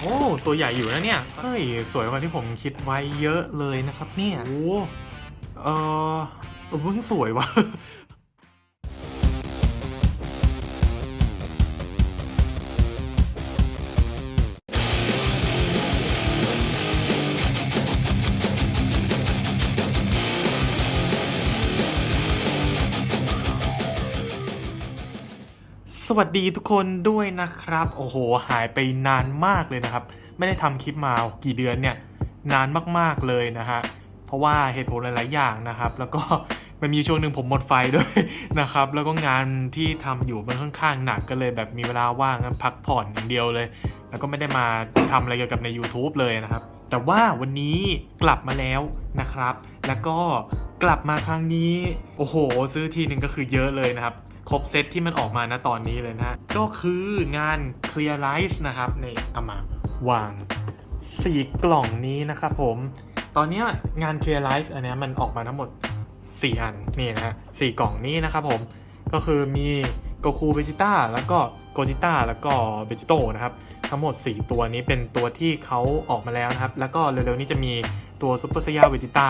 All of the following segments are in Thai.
โอ้ตัวใหญ่อยู่นะเนี่ยเฮ้ยสวยกว่าที่ผมคิดไว้เยอะเลยนะครับเนี่ยโอ้เออเออเพิ่งสวยวะ สวัสดีทุกคนด้วยนะครับ โอ้โห หายไปนานมากเลยนะครับ ไม่ได้ทำคลิปมากี่เดือนเนี่ย นานมากๆเลยนะฮะ เพราะว่าเหตุผลหลายๆอย่างนะครับ แล้วก็มันมีช่วงหนึ่งผมหมดไฟด้วยนะครับ แล้วก็งานที่ทำอยู่มันค่อนข้างหนักก็เลยแบบมีเวลาว่างก็พักผ่อนอย่างเดียวเลย แล้วก็ไม่ได้มาทำอะไรเกี่ยวกับใน YouTube เลยนะครับ แต่ว่าวันนี้กลับมาแล้วนะครับ แล้วก็กลับมาครั้งนี้ โอ้โห ซื้อทีหนึ่งก็คือเยอะเลยนะครับ ครบเซตที่มันออกมานะตอนนี้เลยนะ ก็คืองาน Clear Life นะครับในเอามาวาง 4 กล่องนี้นะครับผม ตอนนี้งาน Clear Life อันนี้มันออกมาทั้งหมด 4 อันนี่นะฮะสี่กล่องนี้นะครับผม ก็คือมีโกคูเบจิต้าแล้วก็โกจิต้าแล้วก็เบจิโตนะครับ ทั้งหมด 4 ตัวนี้เป็นตัวที่เขาออกมาแล้วนะครับ แล้วก็เร็วๆนี้จะมีตัวซุปเปอร์ i ยาเวจิต้า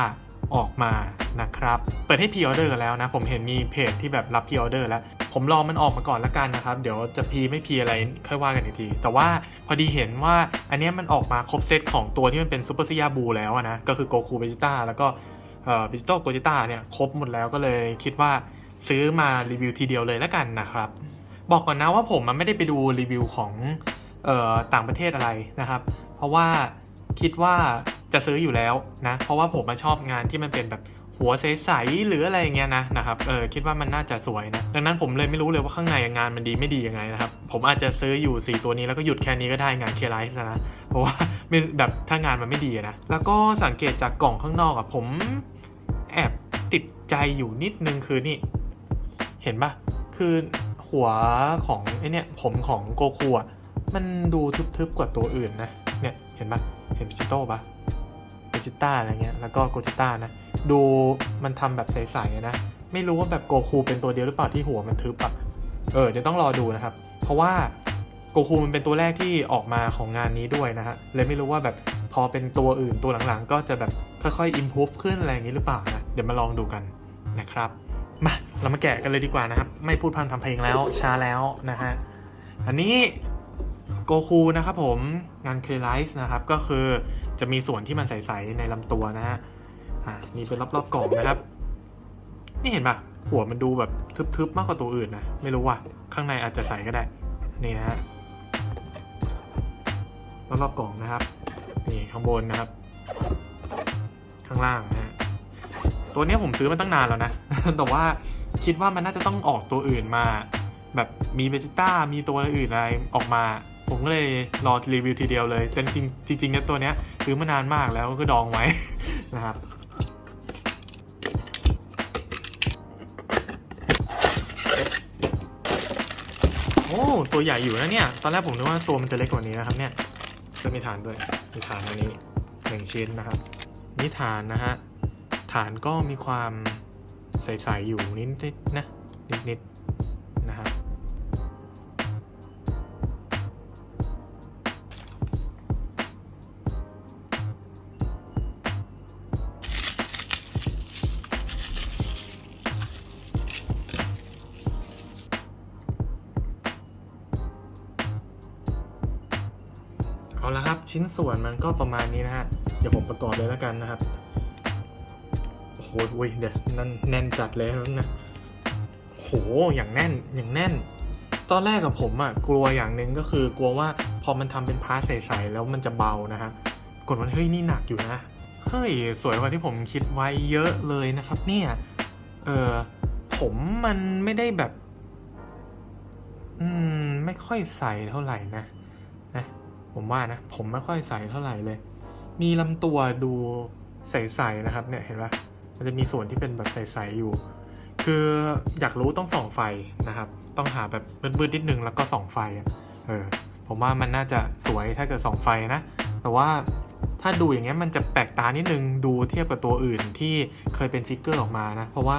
ออกมานะครับ เปิดให้พ r ออเดอร์แล้วนะ ผมเห็นมีเพจที่แบบรับพ r ออเดอร์แล้ว ผมรอมันออกมาก่อนละกันนะครับ เดี๋ยวจะพีไม่พีอะไรค่อยว่ากันอีกที แต่ว่าพอดีเห็นว่าอันนี้มันออกมาครบเซตของตัวที่มันเป็นซุปเปอร์ i ยาบูแล้วนะ ก็คือโกคูเบจิต้าแล้วก็เอ่อเบจิโตโกจิต้าเนี่ยครบหมดแล้วก็เลยคิดว่าซื้อมารีวิวทีเดียวเลยละกันนะครับบอกก่อนนะว่าผมมันไม่ได้ไปดูรีวิวของเอ่อต่างประเทศอะไรนะครับ เพราะว่าคิดว่า จะซื้ออยู่แล้วนะ เพราะว่าผมมาชอบงานที่มันเป็นแบบหัวใสๆหรืออะไรอย่างเงี้ยนะนะครับ เออคิดว่ามันน่าจะสวยนะ ดังนั้นผมเลยไม่รู้เลยว่าข้างในงานมันดีไม่ดียังไงนะครับ ผมอาจจะซื้ออยู่ 4 ตัวนี้แล้วก็หยุดแค่นี้ก็ได้งานเคไลท์นะ เพราะว่าแบบถ้างานมันไม่ดีนะ แล้วก็สังเกตจากกล่องข้างนอกอะผมแอบติดใจอยู่นิดนึงคือนี่ เห็นปะคือหัวของไอเนี่ยผมของโกคูอะมันดูทึบๆกว่าตัวอื่นนะ เนี่ยเห็นปะเห็นพิจิโต้ปะ จิต้าอะไรเงี้ยแล้วก็โกจิต้านะ ดูมันทำแบบใสๆนะ ไม่รู้ว่าแบบโกคูเป็นตัวเดียวหรือเปล่าที่หัวมันทึบอะเออเดี๋ยวต้องรอดูนะครับ เพราะว่าโกคูมันเป็นตัวแรกที่ออกมาของงานนี้ด้วยนะฮะเลยไม่รู้ว่าแบบพอเป็นตัวอื่นตัวหลังๆ ก็จะแบบค่อยๆอิมพูฟขึ้นอะไรอย่างนี้หรือเปล่านะเดี๋ยวมาลองดูกันนะครับมาเรามาแกะกันเลยดีกว่านะครับ ไม่พูดพันทำเพลงแล้วช้าแล้วนะฮะอันนี้ โกคูนะครับผมงานเคลไลส์นะครับ ก็คือจะมีส่วนที่มันใส ๆ ในลำตัวนะฮะอ่านี่เป็นรอบ ๆ กล่องนะครับ นี่เห็นปะหัวมันดูแบบทึบ ๆ มากกว่าตัวอื่นนะ ไม่รู้ว่าข้างในอาจจะใสก็ได้ นี่นะฮะรอบๆกล่องนะครับ นี่ข้างบนนะครับ ข้างล่างนะฮะตัวเนี้ยผมซื้อมาตั้งนานแล้วนะ แต่ว่าคิดว่ามันน่าจะต้องออกตัวอื่นมา แบบมีเบจิต้ามีตัวอื่นอะไรออกมา ผมก็เลยรอรีวิวทีเดียวเลย แต่จริงจริงๆเนี่ยตัวเนี้ยซื้อมานานมากแล้วก็ดองไว้นะครับโอ้ตัวใหญ่อยู่นะเนี่ย ตอนแรกผมนึกว่าตัวมันจะเล็กกว่านี้นะครับเนี่ยจะมีฐานด้วย มีฐานอันนี้หนึ่งชิ้นนะครับนี่ฐานนะฮะฐานก็มีความใสๆอยู่นิดๆนะนิดๆ ชิ้นส่วนมันก็ประมาณนี้นะฮะ เดี๋ยวผมประกอบเลยแล้วกันนะครับ โอ้โหอุ้ยเดี๋ยวนั่นแน่นจัดเลยนะ โห อย่างแน่น อย่างแน่น ตอนแรกกับผมอะ่ะกลัวอย่างหนึ่งก็คือกลัวว่าพอมันทำเป็นพาร์ทใสๆแล้วมันจะเบานะฮะ กดมันเฮ้ยนี่หนักอยู่นะ เฮ้ยสวยกว่าที่ผมคิดไว้เยอะเลยนะครับเนี่ย เออผมมันไม่ได้แบบ อืม ไม่ค่อยใสเท่าไหร่นะ ผมว่านะ ผมไม่ค่อยใสเท่าไหร่เลย มีลำตัวดูใสๆนะครับเนี่ยเห็นปะมันจะมีส่วนที่เป็นแบบใสๆอยู่ คืออยากรู้ต้องส่องไฟนะครับ ต้องหาแบบมืดๆนิดนึงแล้วก็ส่องไฟเออผมว่ามันน่าจะสวยถ้าเกิดส่องไฟนะ แต่ว่าถ้าดูอย่างเงี้ยมันจะแปลกตานิดนึงดูเทียบกับตัวอื่นที่เคยเป็นฟิกเกอร์ออกมานะ เพราะว่า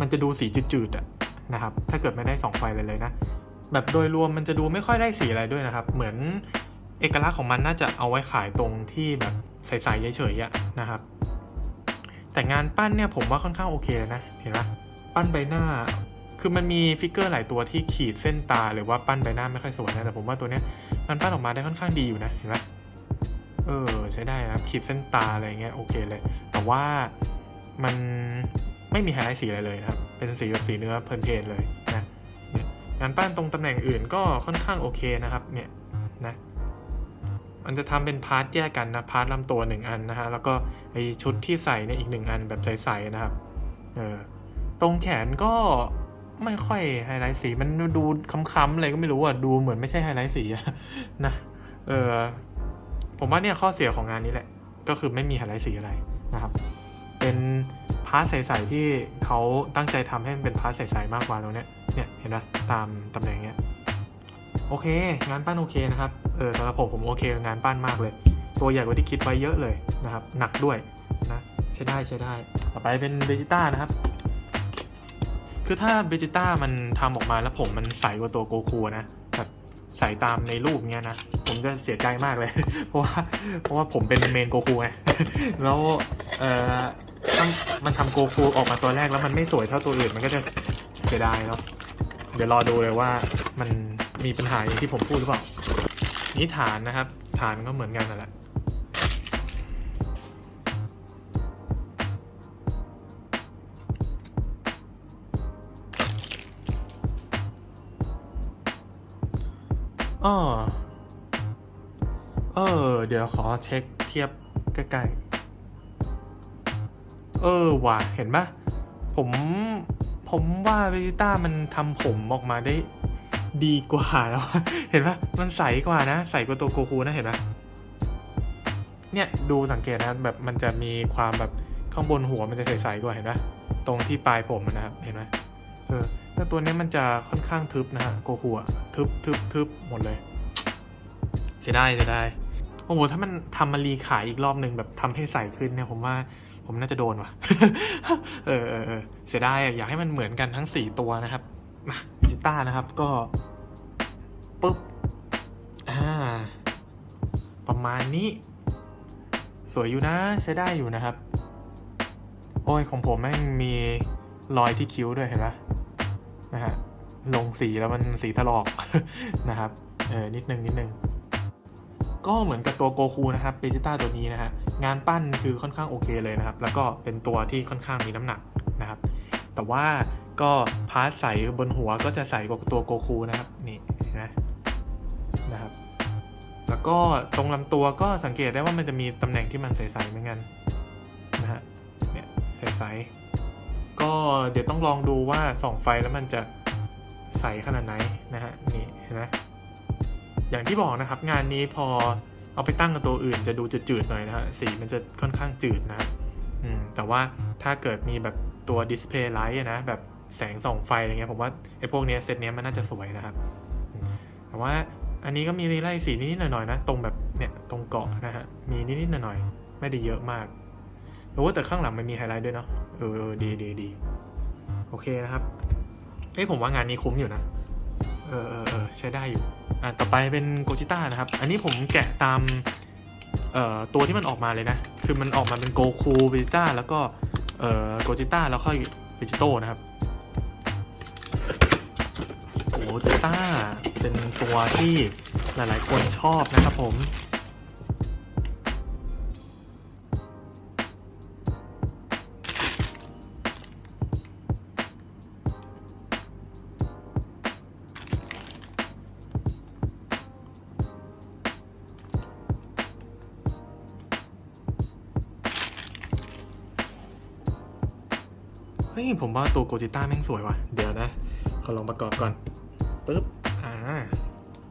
มันจะดูสีจืดๆอะนะครับ ถ้าเกิดไม่ได้ส่องไฟเลยเลยนะ แบบโดยรวมมันจะดูไม่ค่อยได้สีอะไรด้วยนะครับ เหมือน เอกลักษณ์ของมันน่าจะเอาไว้ขายตรงที่แบบใสๆเฉยๆอะนะครับ แต่งานปั้นเนี่ยผมว่าค่อนข้างโอเคเลยนะเห็นปะปั้นใบหน้า คือมันมีฟิกเกอร์หลายตัวที่ขีดเส้นตาหรือว่าปั้นใบหน้าไม่ค่อยสวยนะแต่ผมว่าตัวเนี้ยมันปั้นออกมาได้ค่อนข้างดีอยู่นะเห็นปะเออใช้ได้นะครับขีดเส้นตาอะไรเงี้ยโอเคเลย แต่ว่ามันไม่มีไฮไลท์สีอะไรเลยนะครับ เป็นสีแบบสีเนื้อเพลินๆเลยนะเนี่ยงานปั้นตรงตำแหน่งอื่นก็ค่อนข้างโอเคนะครับเนี่ย มันจะทำเป็นพาร์ทแยกกันนะพาร์ทลำตัวหนึ่งอันนะฮะแล้วก็ไอชุดที่ใส่เนี่ยอีกหนึ่งอันแบบใสๆนะครับเออตรงแขนก็ไม่ค่อยไฮไลท์สี มันดูค้ำๆอะไรก็ไม่รู้อะดูเหมือนไม่ใช่ไฮไลท์สีนะเออผมว่าเนี่ยข้อเสียของงานนี้แหละ ก็คือไม่มีไฮไลท์สีอะไรนะครับ เป็นพาร์ทใสๆที่เขาตั้งใจทำให้มันเป็นพาร์ทใสๆมากกว่าตรงเนี้ยเนี่ยเห็นไหมตามตำแหน่งเนี้ย โอเค งานปั้นโอเคนะครับ เออสำหรับผมผมโอเคกับงานปั้นมากเลย ตัวใหญ่กว่าที่คิดไว้เยอะเลยนะครับ หนักด้วยนะใช้ได้ใช้ได้ ต่อไปเป็นเบจิต้านะครับ คือถ้าเบจิต้ามันทำออกมาแล้วผมมันใสกว่าตัวโกคูนะแบบใสตามในรูปเงี้ยนะ ผมจะเสียใจมากเลย เพราะว่าเพราะว่าผมเป็นเมนโกคูไง แล้วเออถ้ามันทำโกคูออกมาตัวแรกแล้วมันไม่สวยเท่าตัวอื่นมันก็จะเสียดายเนาะ เดี๋ยวรอดูเลยว่ามัน มีปัญหาอย่างที่ผมพูดหรือเปล่า นี่ฐานนะครับ ฐานก็เหมือนกันนั่นแหละอ้อเออ เดี๋ยวขอเช็คเทียบใกล้ๆ เออว่ะ เห็นปะผม ผมว่าเวจิต้ามันทำผมออกมาได้ ดีกว่าแล้วเห็นปะมันใสกว่านะ ใสกว่าตัวโกคูนะเห็นปะเนี่ยดูสังเกตนะแบบมันจะมีความแบบข้างบนหัวมันจะใสๆกว่าเห็นปะตรงที่ปลายผมนะครับเห็นไหมเออแต่ตัวนี้มันจะค่อนข้างทึบนะฮะโกคูอะทึบทึบทึบหมดเลยเสียดายเสียดายโอ้โหถ้ามันทำมารีขายอีกรอบหนึ่งแบบทำให้ใสขึ้นเนี่ยผมว่าผมน่าจะโดนว่ะ เออเออเสียดายอะอยากให้มันเหมือนกันทั้งสี่ตัวนะครับ มาจิต้านะครับก็ปุ๊บอ่าประมาณนี้ สวยอยู่นะใช้ได้อยู่นะครับ โอ้ยของผมแม่งมีรอยที่คิ้วด้วยเห็นปะนะฮะลงสีแล้วมันสีถลอกนะครับเออนิดนึงนิดนึงก็เหมือนกับตัวโกคูนะครับเบจิต้าตัวนี้นะฮะงานปั้นคือค่อนข้างโอเคเลยนะครับ แล้วก็เป็นตัวที่ค่อนข้างมีน้ำหนักนะครับ แต่ว่า ก็พาร์ทใสบนหัวก็จะใสกว่าตัวโกคูนะครับนี่นไหมนะครับ แล้วก็ตรงลำตัวก็สังเกตได้ว่ามันจะมีตำแหน่งที่มันใสๆเหมือนกันนะฮะเนี่ยใสๆก็เดี๋ยวต้องลองดูว่าส่องไฟแล้วมันจะใสขนาดไหนนะฮะนี่เห็นไหมอย่างที่บอกนะครับ งานนี้พอเอาไปตั้งกับตัวอื่นจะดูจืดๆหน่อยนะฮะสีมันจะค่อนข้างจืดนะอืมแต่ว่าถ้าเกิดมีแบบตัวดิสเพย์ไลท์นะแบบ แสงส่องไฟอะไรเงี้ยผมว่าไอ้พวกเนี้ยเซตเนี้ยมันน่าจะสวยนะครับ แต่ว่าอันนี้ก็มีไล่สีนิดๆหน่อยๆนะ ตรงแบบเนี่ยตรงเกาะนะฮะมีนิดๆหน่อยๆไม่ได้เยอะมากแต่ว่าแต่ข้างหลังมันมีไฮไลท์ด้วยเนาะเออดีดีดีโอเคนะครับเฮ้ผมว่างานนี้คุ้มอยู่นะเออเออเออใช้ได้อยู่อะต่อไปเป็นโกจิต้านะครับ อันนี้ผมแกะตามเอ่อตัวที่มันออกมาเลยนะ คือมันออกมาเป็นโกคูเวจิต้าแล้วก็เอ่อโกจิต้าแล้วค่อยเวจิโต้นะครับ โกจิต้า เป็นตัวที่หลายๆ คนชอบนะครับผมเฮ้ยผมว่าตัวโกจิต้าแม่งสวยว่ะ เดี๋ยวนะ ขอลองประกอบก่อน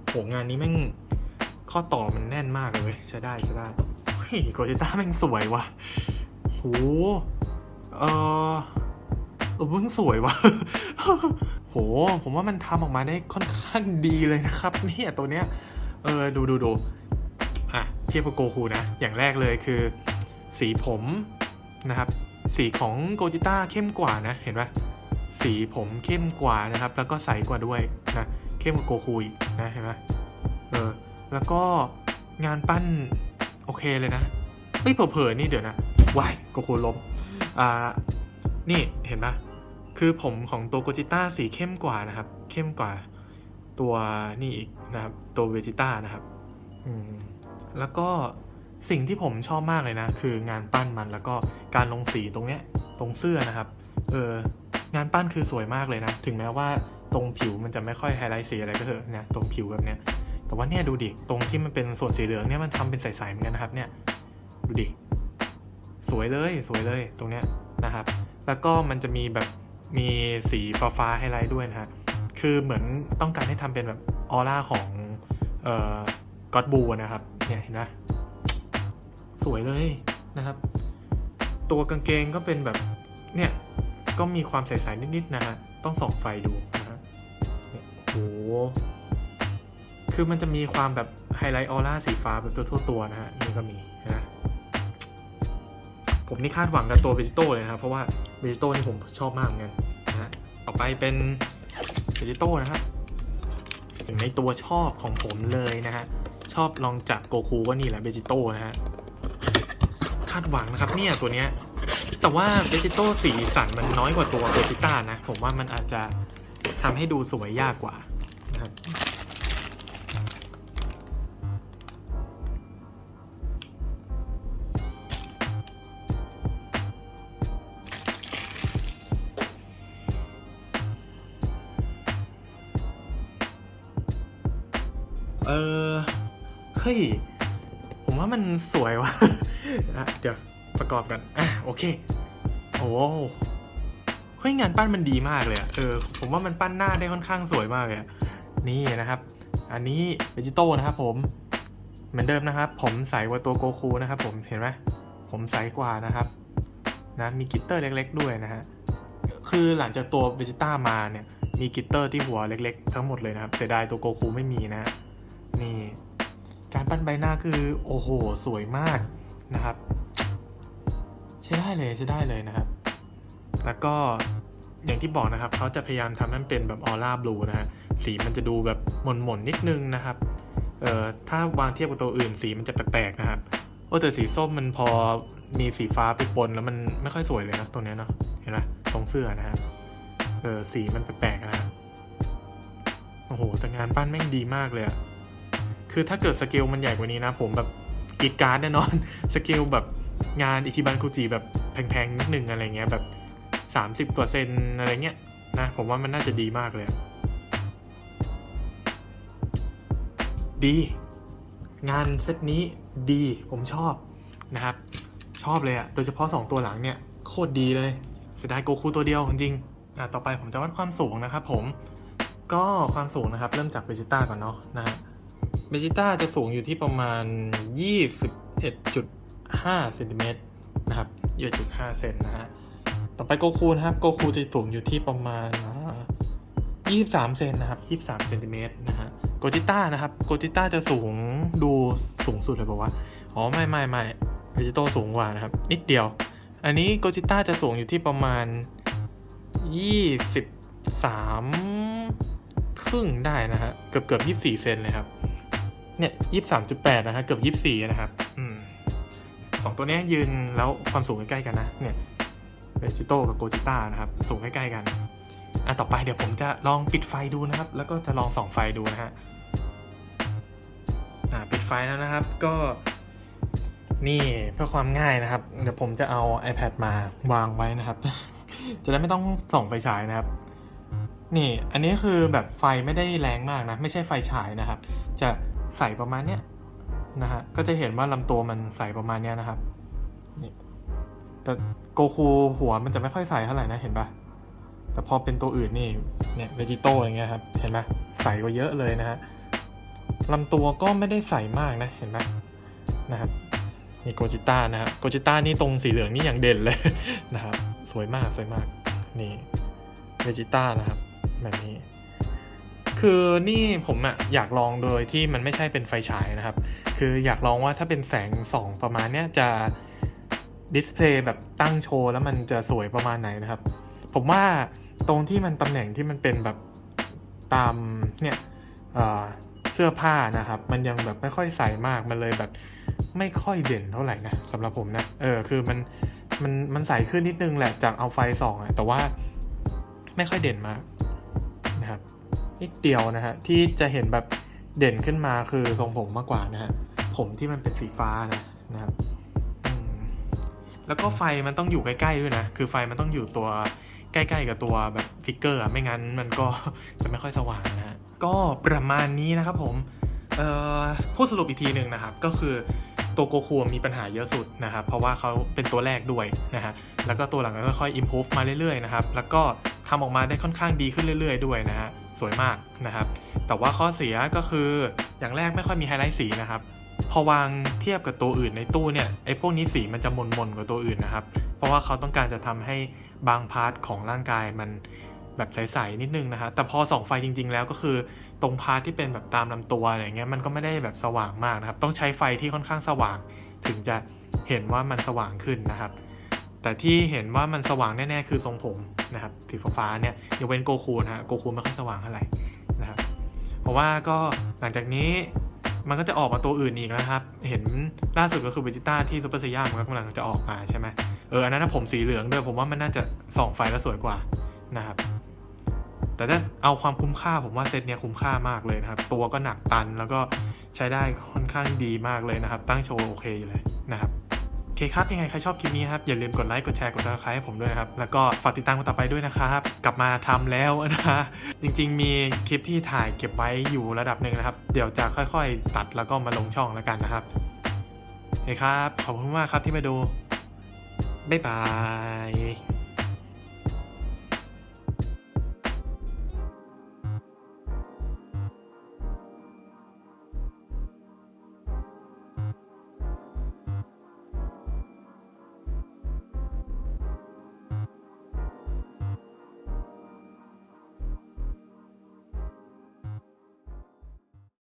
โหงานนี้แม่งข้อต่อมันแน่นมากเลยเว้ยใช้ได้ใช้ได้เฮ้ยโกจิต้าแม่งสวยว่ะโหเออเออแม่งสวยว่ะโห ผมว่ามันทำออกมาได้ค่อนข้างดีเลยนะครับเนี่ยตัวเนี้ย เออดูดูดูอะเทียบกับโกคูนะ อย่างแรกเลยคือ สีผมนะครับ สีของโกจิต้าเข้มกว่านะ เห็นปะสีผมเข้มกว่านะครับ แล้วก็ใสกว่าด้วยนะ เข้มกว่าโกคูอีกนะเห็นปะเออแล้วก็งานปั้นโอเคเลยนะไม่เผลอๆนี่เดี๋ยวนะวายโกคูล้มอ่านี่เห็นปะคือผมของตัวโกจิต้าสีเข้มกว่านะครับ เข้มกว่าตัวนี่อีกนะครับ ตัวเวจิต้านะครับอืมแล้วก็สิ่งที่ผมชอบมากเลยนะ คืองานปั้นมันแล้วก็การลงสีตรงเนี้ยตรงเสื้อนะครับ เอองานปั้นคือสวยมากเลยนะ ถึงแม้ว่า ตรงผิวมันจะไม่ค่อยไฮไลท์สีอะไรก็เถอะเนี่ยตรงผิวแบบเนี้ยแต่ว่าเนี่ยดูดิตรงที่มันเป็นส่วนสีเหลืองเนี่ยมันทำเป็นใสๆเหมือนกันนะครับเนี่ยดูดิสวยเลยสวยเลยตรงเนี้ยนะครับ แล้วก็มันจะมีแบบมีสีฟ้าฟ้าๆไฮไลท์ด้วยนะฮะคือเหมือนต้องการให้ทำเป็นแบบออร่าของเอ่อก็อดบูนะครับเนี่ยเห็นไหมสวยเลยนะครับ ตัวกางเกงก็เป็นแบบเนี่ยก็มีความใสๆนิดๆนะฮะต้องส่องไฟดู โอ้โห คือมันจะมีความแบบไฮไลท์ออร่าสีฟ้าแบบตัวทั่วตัวนะฮะนี่ก็มีนะผมนี่คาดหวังกับตัวเบจิโต้เลยนะครับ เพราะว่าเบจิโต้นี่ผมชอบมากเหมือนกันนะฮะต่อไปเป็นเบจิโต้นะครับหนึ่งในตัวชอบของผมเลยนะฮะชอบลองจากโกคูก็นี่แหละเบจิโต้นะฮะคาดหวังนะครับเนี่ยตัวเนี้ยแต่ว่าเ e จิโต้สีสันมันน้อยกว่าตัวเ e จิต้านะ ผมว่ามันอาจจะ ทำให้ดูสวยยากกว่านะครับเออเฮ้ย ผมว่ามันสวยว่ะอะ เดี๋ยวประกอบกัน อะ โอเค โอ้ เฮ้ยงานปั้นมันดีมากเลยเออผมว่ามันปั้นหน้าได้ค่อนข้างสวยมากเลยนี่นะครับ อันนี้เ e จิโต้นะครับผมเหมือนเดิมนะครับ ผมใสกว่าตัวโกคูนะครับผมเห็นไหมผมใสกว่านะครับนะมีกิตเตอร์เล็ก ๆ ด้วยนะฮะคือหลังจากตัวเ e จิต้ามาเนี่ยมีกิตเตอร์ที่หัวเล็ก ๆ ทั้งหมดเลยนะครับเสียดายตัวโกคูไม่มีนะนี่การปั้นใบหน้าคือโอ้โห สวยมากนะครับ ใช้ได้เลยใช้ได้เลยนะครับ แล้วก็อย่างที่บอกนะครับเขาจะพยายามทำให้มันเป็นแบบออร่าบลูนะฮะสีมันจะดูแบบหม่นๆนิดนึงนะครับเอ่อถ้าวางเทียบกับตัวอื่นสีมันจะแปลกๆนะครับโอ้แต่สีส้มมันพอมีสีฟ้าไปปนแล้วมันไม่ค่อยสวยเลยนะตรงนี้เนาะเห็นไหมตรงเสื้อนะครับเออสีมันแปลกๆนะโอ้โหแต่งานปั้นแม่งดีมากเลยอะคือถ้าเกิดสเกลมันใหญ่กว่านี้นะ ผมแบบกีดการ์ดแน่นอนสเกลแบบงานอิชิบันคุจิแบบแพงๆนิดนึงอะไรเงี้ยแบบ สามสิบกว่าเซนอะไรเงี้ยนะผมว่ามันน่าจะดีมากเลย ดี งานเซตนี้ดีผมชอบนะครับ ชอบเลยอะโดยเฉพาะ 2 ตัวหลังเนี่ย โคตรดีเลยเสียดายโกคูตัวเดียวจริงอะต่อไปผมจะวัดความสูงนะครับผมก็ความสูงนะครับ เริ่มจากเบจิต้าก่อนเนาะนะฮะเบจิต้าจะสูงอยู่ที่ประมาณ 21.5เซนติเมตรนะครับ21.5เซนนะฮะ ต่อไปโกคูนะครับโกคูจะสูงอยู่ที่ประมาณอ่า23 เซนนะครับ23เซนติเมตรนะฮะโกจิต้านะครับโกจิต้าจะสูงดูสูงสุดเลยบอกว่าอ๋อไม่ไม่ไม่เบจิโตสูงกว่านะครับ นิดเดียว อันนี้โกจิต้าจะสูงอยู่ที่ประมาณ 23 ครึ่งได้นะฮะเกือบเกือบ24 เซนเลยครับเนี่ยยี่สามจุดแปดนะฮะเกือบยี่สี่นะครับอืมสองตัวนี้ยยืนแล้วความสูงใกล้ๆกันนะเนี่ย เบจิโต้กับโกจิต้านะครับสูงใกล้ๆกันอะต่อไปเดี๋ยวผมจะลองปิดไฟดูนะครับ แล้วก็จะลองส่องไฟดูนะฮะอ่าปิดไฟแล้วนะครับก็นี่เพื่อความง่ายนะครับ เดี๋ยวผมจะเอา iPad มาวางไว้นะครับ จะได้ไม่ต้องส่องไฟฉายนะครับ นี่อันนี้คือแบบไฟไม่ได้แรงมากนะ ไม่ใช่ไฟฉายนะครับ จะใส่ประมาณเนี้ยนะฮะก็จะเห็นว่าลำตัวมันใส่ประมาณเนี้ยนะครับนี่ แต่โกคูหัวมันจะไม่ค่อยใส่เท่าไหร่นะเห็นปะแต่พอเป็นตัวอื่นนี่เนี่ยเวจิโต้อย่างเงี้ยครับเห็นไหมใส่กว่าเยอะเลยนะฮะลำตัวก็ไม่ได้ใส่มากนะเห็นไหมนะครับนี่โกจิต้านะครับโกจิต้านี่ตรงสีเหลืองนี่อย่างเด่นเลยนะครับสวยมากสวยมากนี่เวจิต้านะครับแบบนี้ คือนี่ผมอะอยากลองโดยที่มันไม่ใช่เป็นไฟฉายนะครับ คืออยากลองว่าถ้าเป็นแสงส่องประมาณเนี้ยจะ ดิสเพลย์แบบตั้งโชว์แล้วมันจะสวยประมาณไหนนะครับ ผมว่าตรงที่มันตำแหน่งที่มันเป็นแบบตามเนี่ยเสื้อผ้านะครับ มันยังแบบไม่ค่อยใส่มากมันเลยแบบไม่ค่อยเด่นเท่าไหร่นะสำหรับผมนะเออคือมันมันมันใส่ขึ้นนิดนึงแหละจากเอาไฟส่องอะแต่ว่าไม่ค่อยเด่นมากนะครับนิดเดียวนะฮะที่จะเห็นแบบเด่นขึ้นมาคือทรงผมมากกว่านะฮะผมที่มันเป็นสีฟ้านะนะครับ แล้วก็ไฟมันต้องอยู่ใกล้ๆด้วยนะ คือไฟมันต้องอยู่ตัวใกล้ๆกับตัวแบบฟิกเกอร์อะไม่งั้นมันก็จะไม่ค่อยสว่างนะฮะก็ประมาณนี้นะครับผมเอ่อพูดสรุปอีกทีหนึ่งนะครับ ก็คือตัวโกคูมีปัญหาเยอะสุดนะครับ เพราะว่าเขาเป็นตัวแรกด้วยนะฮะ แล้วก็ตัวหลังก็ค่อยๆ improve มาเรื่อยๆนะครับ แล้วก็ทำออกมาได้ค่อนข้างดีขึ้นเรื่อย ๆ ด้วยนะฮะ สวยมากนะครับ แต่ว่าข้อเสียก็คืออย่างแรกไม่ค่อยมีไฮไลท์สีนะครับ พอวางเทียบกับตัวอื่นในตู้เนี่ยไอ้พวกนี้สีมันจะมนๆกว่าตัวอื่นนะครับ เพราะว่าเขาต้องการจะทำให้บางพาร์ทของร่างกายมันแบบใสๆนิดนึงนะฮะแต่พอส่องไฟจริง ๆ แล้วก็คือตรงพาร์ทที่เป็นแบบตามลำตัวอะไรเงี้ยมันก็ไม่ได้แบบสว่างมากนะครับ ต้องใช้ไฟที่ค่อนข้างสว่าง ถึงจะเห็นว่ามันสว่างขึ้นนะครับ แต่ที่เห็นว่ามันสว่างแน่ๆคือทรงผมนะครับสีฟ้าเนี่ยยกเว้นโกคูนะฮะโกคูไม่ค่อยสว่างเท่าไหร่นะครับเพราะว่าก็หลังจากนี้ มันก็จะออกมาตัวอื่นอีกนะครับ เห็นล่าสุดก็คือเวจิต้าที่ซูเปอร์ซียมันก็กำลังจะออกมาใช่ไหมเอออันนั้นผมสีเหลืองด้วยผมว่ามันน่าจะส่องไฟแล้วสวยกว่านะครับ แต่ถ้าเอาความคุ้มค่าผมว่าเซตเนี้ยคุ้มค่ามากเลยนะครับ ตัวก็หนักตันแล้วก็ใช้ได้ค่อนข้างดีมากเลยนะครับ ตั้งโชว์โอเคอยู่เลยนะครับ เคครับยังไงใครชอบคลิปนี้ครับ อย่าลืมกดไลค์กดแชร์กดซับสไครต์ให้ผมด้วยนะครับ แล้วก็ฝากติดตามกันต่อไปด้วยนะครับ กลับมาทำแล้วนะจริง ๆ มีคลิปที่ถ่ายเก็บไว้อยู่ระดับหนึ่งนะครับ เดี๋ยวจะค่อยๆ ตัดแล้วก็มาลงช่องแล้วกันนะครับโอเคครับขอบคุณมากครับที่มาดูบ๊ายบาย